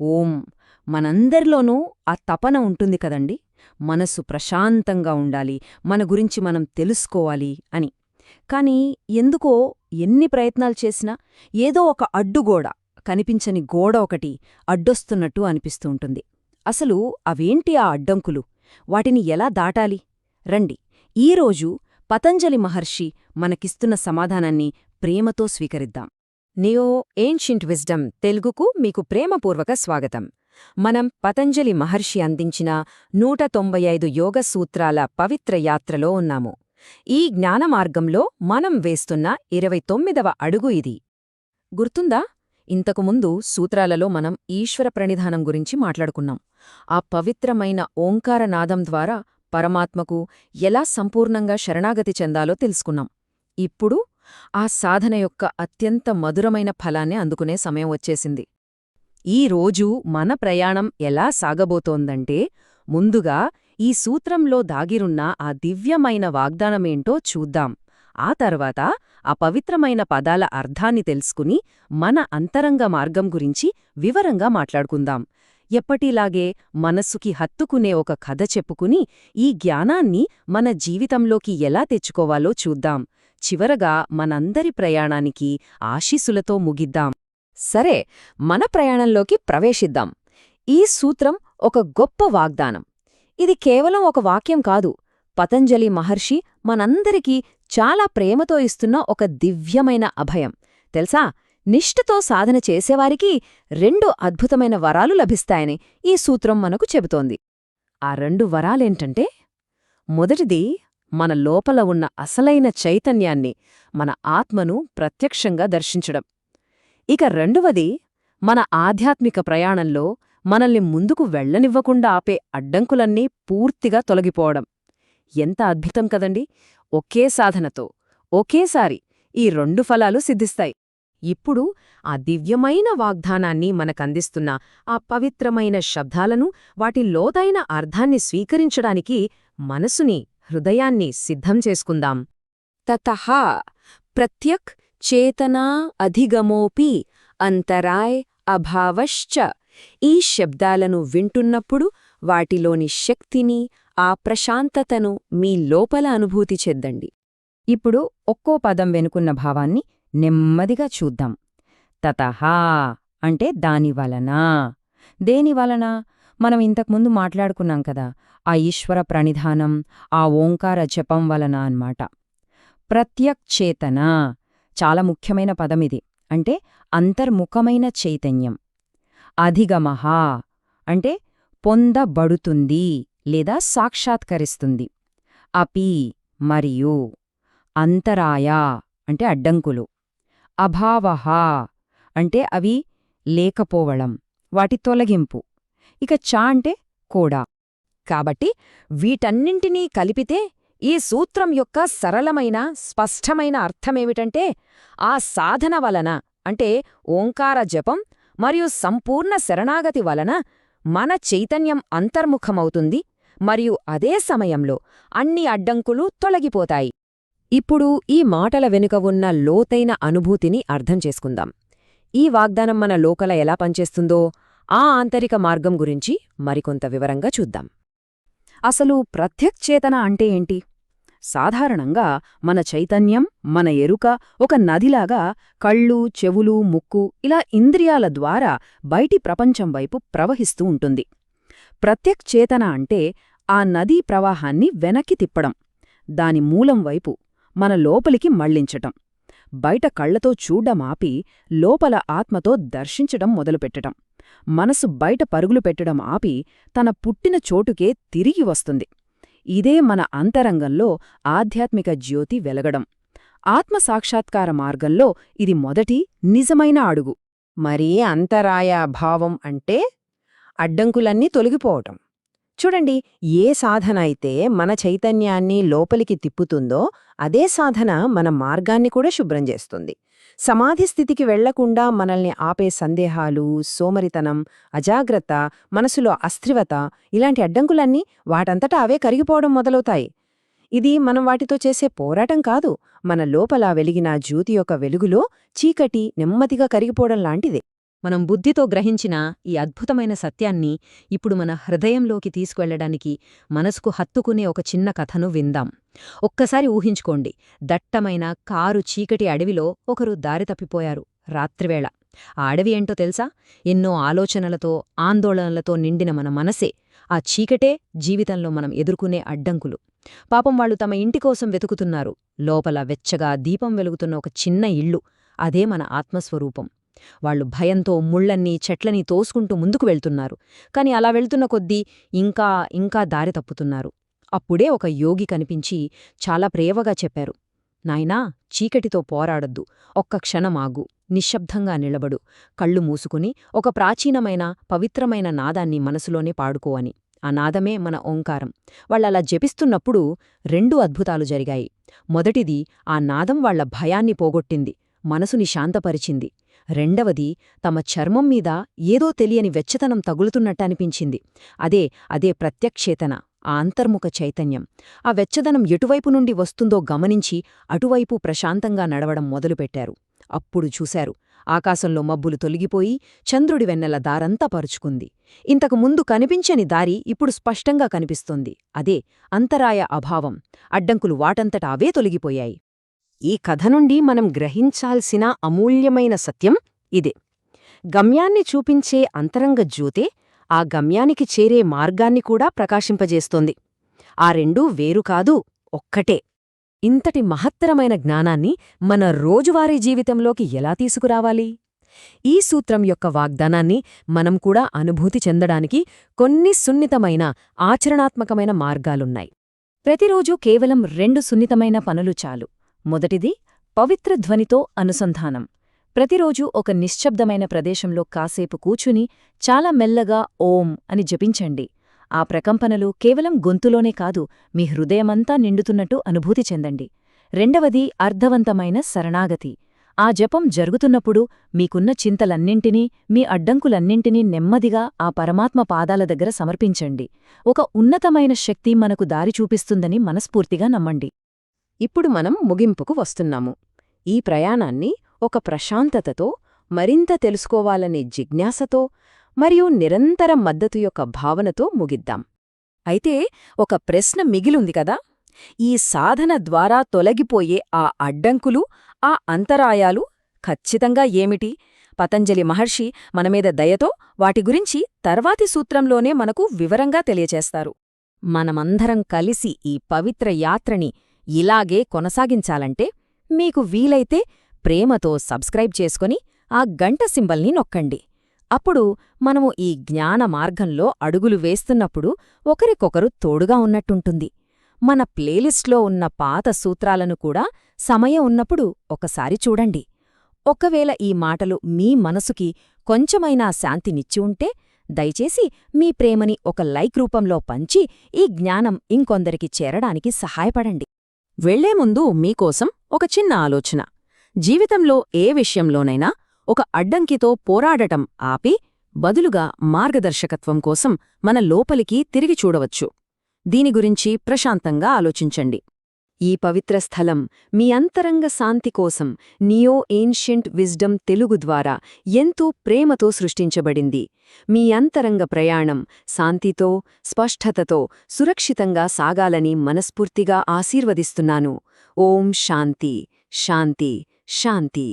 ఓం. మనందరిలోనూ ఆ తపన ఉంటుంది కదండి. మనసు ప్రశాంతంగా ఉండాలి. మన గురించి మనం తెలుసుకోవాలి అని. కాని ఎందుకో ఎన్ని ప్రయత్నాలు చేసినా ఏదో ఒక అడ్డుగోడ కనిపించని గోడ ఒకటి అడ్డొస్తున్నట్టు అనిపిస్తూ ఉంటుంది. అసలు అవేంటి ఆ అడ్డంకులు? వాటిని ఎలా దాటాలి? రండి. ఈరోజు పతంజలి మహర్షి మనకిస్తున్న సమాధానాన్ని ప్రేమతో స్వీకరిద్దాం. నియో ఏన్షింట్ విజ్డమ్ తెలుగుకు మీకు ప్రేమపూర్వక స్వాగతం. మనం పతంజలి మహర్షి అందించిన నూట తొంభై ఐదు యోగ సూత్రాల పవిత్ర యాత్రలో ఉన్నాము. ఈ జ్ఞానమార్గంలో మనం వేస్తున్న ఇరవై తొమ్మిదవ అడుగు ఇది. గుర్తుందా? ఇంతకుముందు సూత్రాలలో మనం ఈశ్వర ప్రణిధానం గురించి మాట్లాడుకున్నాం. ఆ పవిత్రమైన ఓంకారనాదం ద్వారా పరమాత్మకు ఎలా సంపూర్ణంగా శరణాగతి చెందాలో తెలుసుకున్నాం. ఇప్పుడు ఆ సాధన యొక్క అత్యంత మధురమైన ఫలాన్ని అందుకునే సమయం వచ్చేసింది. ఈ రోజు మన ప్రయాణం ఎలా సాగబోతోందంటే ముందుగా ఈ సూత్రంలో దాగిరున్న ఆ దివ్యమైన వాగ్దానమేంటో చూద్దాం. ఆ తర్వాత ఆ పవిత్రమైన పదాల అర్థాన్ని తెలుసుకుని మన అంతరంగ మార్గం గురించి వివరంగా మాట్లాడుకుందాం. ఎప్పటిలాగే మనస్సుకి హత్తుకునే ఒక కథ చెప్పుకుని ఈ జ్ఞానాన్ని మన జీవితంలోకి ఎలా తెచ్చుకోవాలో చూద్దాం. చివరగా మనందరి ప్రయాణానికి ఆశీసులతో ముగిద్దాం. సరే మన ప్రయాణంలోకి ప్రవేశిద్దాం. ఈ సూత్రం ఒక గొప్ప వాగ్దానం. ఇది కేవలం ఒక వాక్యం కాదు. పతంజలి మహర్షి మనందరికీ చాలా ప్రేమతో ఇస్తున్న ఒక దివ్యమైన అభయం. తెలుసా? నిష్ఠతో సాధన చేసేవారికి రెండు అద్భుతమైన వరాలు లభిస్తాయని ఈ సూత్రం మనకు చెబుతోంది. ఆ రెండు వరాలేంటంటే మొదటిది మన లోపల ఉన్న అసలైన చైతన్యాన్ని మన ఆత్మను ప్రత్యక్షంగా దర్శించడం. ఇక రెండవది మన ఆధ్యాత్మిక ప్రయాణంలో మనల్ని ముందుకు వెళ్ళనివ్వకుండా ఆపే అడ్డంకులన్నీ పూర్తిగా తొలగిపోవడం. ఎంత అద్భుతం కదండి! ఒకే సాధనతో ఒకేసారి ఈ రెండు ఫలాలు సిద్ధిస్తాయి. ఇప్పుడు ఆ దివ్యమైన వాగ్దానాన్ని మనకందిస్తున్న ఆ పవిత్రమైన శబ్దాలను వాటి లోతైన అర్థాన్ని స్వీకరించడానికి మనసుని హృదయాన్ని సిద్ధం చేసుకుందాం. తత ప్రత్యక్ చేతనా అధిగమోపి అంతరాయ్ అభావశ్చ ఈ శబ్దాలను వింటున్నప్పుడు వాటిలోని శక్తిని ఆ ప్రశాంతతను మీ లోపల అనుభూతి చెద్దండి. ఇప్పుడు ఒక్కో పదం వెనుకున్న భావాన్ని నెమ్మదిగా చూద్దాం. తతహా అంటే దానివలన దేనివలన మనం ఇంతకుముందు మాట్లాడుకున్నాం కదా ఆ ఈశ్వర ప్రణిధానం ఆ ఓంకార జపం వలన అన్మాట ప్రత్యక్చేతన చాలా ముఖ్యమైన పదమిది అంటే అంతర్ముఖమైన చైతన్యం. అధిగమహా అంటే పొందబడుతుంది లేదా సాక్షాత్కరిస్తుంది. అపి మరియు అంతరాయ అంటే అడ్డంకులు. అభావహ అంటే అవి లేకపోవడం వాటి తొలగింపు. ఇక చా అంటే కూడా. కాబట్టి వీటన్నింటినీ కలిపితే ఈ సూత్రం యొక్క సరళమైన స్పష్టమైన అర్థమేమిటంటే ఆ సాధన వలన అంటే ఓంకార జపం మరియు సంపూర్ణ శరణాగతి వలన మన చైతన్యం అంతర్ముఖమవుతుంది మరియు అదే సమయంలో అన్ని అడ్డంకులు తొలగిపోతాయి. ఇప్పుడు ఈ మాటల వెనుక ఉన్న లోతైన అనుభూతిని అర్థం చేసుకుందాం. ఈ వాగ్దానం మన లోకల ఎలా పనిచేస్తుందో ఆ ఆంతరిక మార్గం గురించి మరికొంత వివరంగా చూద్దాం. అసలు ప్రత్యక్చేతన అంటే ఏంటి? సాధారణంగా మన చైతన్యం మన ఎరుక ఒక నదిలాగా కళ్ళు చెవులు ముక్కు ఇలా ఇంద్రియాల ద్వారా బయటి ప్రపంచం వైపు ప్రవహిస్తూ ఉంటుంది. ప్రత్యక్చేతన అంటే ఆ నదీ ప్రవాహాన్ని వెనక్కి తిప్పడం దాని మూలం వైపు మన లోపలికి మళ్ళించటం బయట కళ్ళతో చూడ్డమాపి లోపల ఆత్మతో దర్శించటం మొదలుపెట్టడం మనసు బయట పరుగులు పెట్టడం ఆపి తన పుట్టిన చోటుకే తిరిగి వస్తుంది. ఇదే మన అంతరంగంలో ఆధ్యాత్మిక జ్యోతి వెలగడం. ఆత్మసాక్షాత్కార మార్గంలో ఇది మొదటి నిజమైన అడుగు. మరీ అంతరాయ భావం అంటే అడ్డంకులన్నీ తొలగిపోవటం. చూడండి ఏ సాధన అయితే మన చైతన్యాన్ని లోపలికి తిప్పుతుందో అదే సాధన మన మార్గాన్ని కూడా శుభ్రం చేస్తుంది. సమాధి స్థితికి వెళ్ళకుండా మనల్ని ఆపే సందేహాలు సోమరితనం అజాగ్రత్త మనసులో అస్థిరత ఇలాంటి అడ్డంకులన్నీ వాటంతటా అవే కరిగిపోవడం మొదలవుతాయి. ఇది మనం వాటితో చేసే పోరాటం కాదు. మన లోపల వెలిగిన జ్యోతి యొక్క వెలుగులో చీకటి నెమ్మదిగా కరిగిపోవడం లాంటిదే. మనం బుద్ధితో గ్రహించిన ఈ అద్భుతమైన సత్యాన్ని ఇప్పుడు మన హృదయంలోకి తీసుకువెళ్ళడానికి మనసుకు హత్తుకునే ఒక చిన్న కథను విందాం. ఒక్కసారి ఊహించుకోండి. దట్టమైన కారు చీకటి అడవిలో ఒకరు దారి తప్పిపోయారు. రాత్రివేళ. ఆ అడవి ఏంటో తెలుసా? ఎన్నో ఆలోచనలతో ఆందోళనలతో నిండిన మన మనసే. ఆ చీకటే జీవితంలో మనం ఎదుర్కొనే అడ్డంకులు. పాపం వాళ్ళు తమ ఇంటికోసం వెతుకుతున్నారు. లోపల వెచ్చగా దీపం వెలుగుతున్న ఒక చిన్న ఇల్లు. అదే మన ఆత్మస్వరూపం. వాళ్ళు భయంతో ముళ్ళన్నీ చెట్లని తోసుకుంటూ ముందుకు వెళ్తున్నారు. కాని అలా వెళ్తున్న కొద్దీ ఇంకా ఇంకా దారి తప్పుతున్నారు. అప్పుడే ఒక యోగి కనిపించి చాలా ప్రేవగా చెప్పారు. నాయనా చీకటితో పోరాడొద్దు. ఒక్క క్షణమాగు నిశ్శబ్దంగా నిలబడు. కళ్ళు మూసుకుని ఒక ప్రాచీనమైన పవిత్రమైన నాదాన్ని మనసులోనే పాడుకో అని. ఆ నాదమే మన ఓంకారం. వాళ్ళలా జపిస్తున్నప్పుడు రెండు అద్భుతాలు జరిగాయి. మొదటిది ఆ నాదం వాళ్ళ భయాన్ని పోగొట్టింది. మనసుని శాంతపరిచింది. రెండవది తమ చర్మం మీద ఏదో తెలియని వెచ్చతనం తగులుతున్నట్టనిపించింది. అదే అదే ప్రత్యక్షేతన ఆ అంతర్ముఖ చైతన్యం. ఆ వెచ్చదనం ఎటువైపు నుండి వస్తుందో గమనించి అటువైపు ప్రశాంతంగా నడవడం మొదలుపెట్టారు. అప్పుడు చూశారు ఆకాశంలో మబ్బులు తొలగిపోయి చంద్రుడి వెన్నెల దారంతా పరుచుకుంది. ఇంతకు ముందు కనిపించని దారి ఇప్పుడు స్పష్టంగా కనిపిస్తోంది. అదే అంతరాయ అభావం అడ్డంకులు వాటంతట అవే తొలగిపోయాయి. ఈ కథ నుండి మనం గ్రహించాల్సిన అమూల్యమైన సత్యం ఇదే. గమ్యాన్ని చూపించే అంతరంగ జ్యోతే ఆ గమ్యానికి చేరే మార్గాన్ని కూడా ప్రకాశింపజేస్తోంది. ఆ రెండూ వేరు కాదు ఒక్కటే. ఇంతటి మహత్తరమైన జ్ఞానాన్ని మన రోజువారీ జీవితంలోకి ఎలా తీసుకురావాలి? ఈ సూత్రం యొక్క వాగ్దానాన్ని మనం కూడా అనుభూతి చెందడానికి కొన్ని సున్నితమైన ఆచరణాత్మకమైన మార్గాలున్నాయి. ప్రతిరోజూ కేవలం రెండు సున్నితమైన పనులు చాలు. మొదటిది పవిత్ర ధ్వనితో అనుసంధానం. ప్రతిరోజూ ఒక నిశ్శబ్దమైన ప్రదేశంలో కాసేపు కూచుని చాలా మెల్లగా ఓం అని జపించండి. ఆ ప్రకంపనలు కేవలం గొంతులోనే కాదు మీ హృదయమంతా నిండుతున్నట్టు అనుభూతి చెందండి. రెండవది అర్థవంతమైన శరణాగతి. ఆ జపం జరుగుతున్నప్పుడు మీకున్న చింతలన్నింటినీ మీ అడ్డంకులన్నింటినీ నెమ్మదిగా ఆ పరమాత్మ పాదాల దగ్గర సమర్పించండి. ఒక ఉన్నతమైన శక్తి మనకు దారి చూపిస్తుందని మనస్ఫూర్తిగా నమ్మండి. ఇప్పుడు మనం ముగింపుకు వస్తున్నాము. ఈ ప్రయాణాన్ని ఒక ప్రశాంతతతో మరింత తెలుసుకోవాలనే జిజ్ఞాసతో మరియు నిరంతర మద్దతు యొక్క భావనతో ముగిద్దాం. అయితే ఒక ప్రశ్న మిగిలుంది కదా? ఈ సాధన ద్వారా తొలగిపోయే ఆ అడ్డంకులు ఆ అంతరాయాలు ఖచ్చితంగా ఏమిటి? పతంజలి మహర్షి మనమీద దయతో వాటి గురించి తర్వాతి సూత్రంలోనే మనకు వివరంగా తెలియచేస్తారు. మనమందరం కలిసి ఈ పవిత్ర యాత్రని ఇలాగే కొనసాగించాలంటే మీకు వీలైతే ప్రేమతో సబ్స్క్రైబ్ చేసుకుని ఆ గంట సింబల్ని నొక్కండి. అప్పుడు మనము ఈ జ్ఞాన మార్గంలో అడుగులు వేస్తున్నప్పుడు ఒకరికొకరు తోడుగా ఉన్నట్టుంటుంది. మన ప్లేలిస్ట్లో ఉన్న పాత సూత్రాలను కూడా సమయం ఉన్నప్పుడు ఒకసారి చూడండి. ఒకవేళ ఈ మాటలు మీ మనసుకి కొంచెమైనా శాంతినిచ్చి ఉంటే దయచేసి మీ ప్రేమని ఒక లైక్ రూపంలో పంచి ఈ జ్ఞానం ఇంకొందరికి చేరడానికి సహాయపడండి. వెళ్ళే ముందు మీకోసం ఒక చిన్న ఆలోచన. జీవితంలో ఏ విషయంలోనైనా ఒక అడ్డంకితో పోరాడటం ఆపి బదులుగా మార్గదర్శకత్వం కోసం మన లోపలికి తిరిగి చూడవచ్చు. దీని గురించి ప్రశాంతంగా ఆలోచించండి. ఈ పవిత్ర స్థలం మీ అంతరంగ శాంతి కోసం నియో ఏన్షియంట్ విజ్డమ్ తెలుగు ద్వారా ఎంతో ప్రేమతో సృష్టించబడింది. మీ అంతరంగ ప్రయాణం శాంతితో స్పష్టతతో సురక్షితంగా సాగాలని మనస్ఫూర్తిగా ఆశీర్వదిస్తున్నాను. ఓం శాంతి శాంతి శాంతి.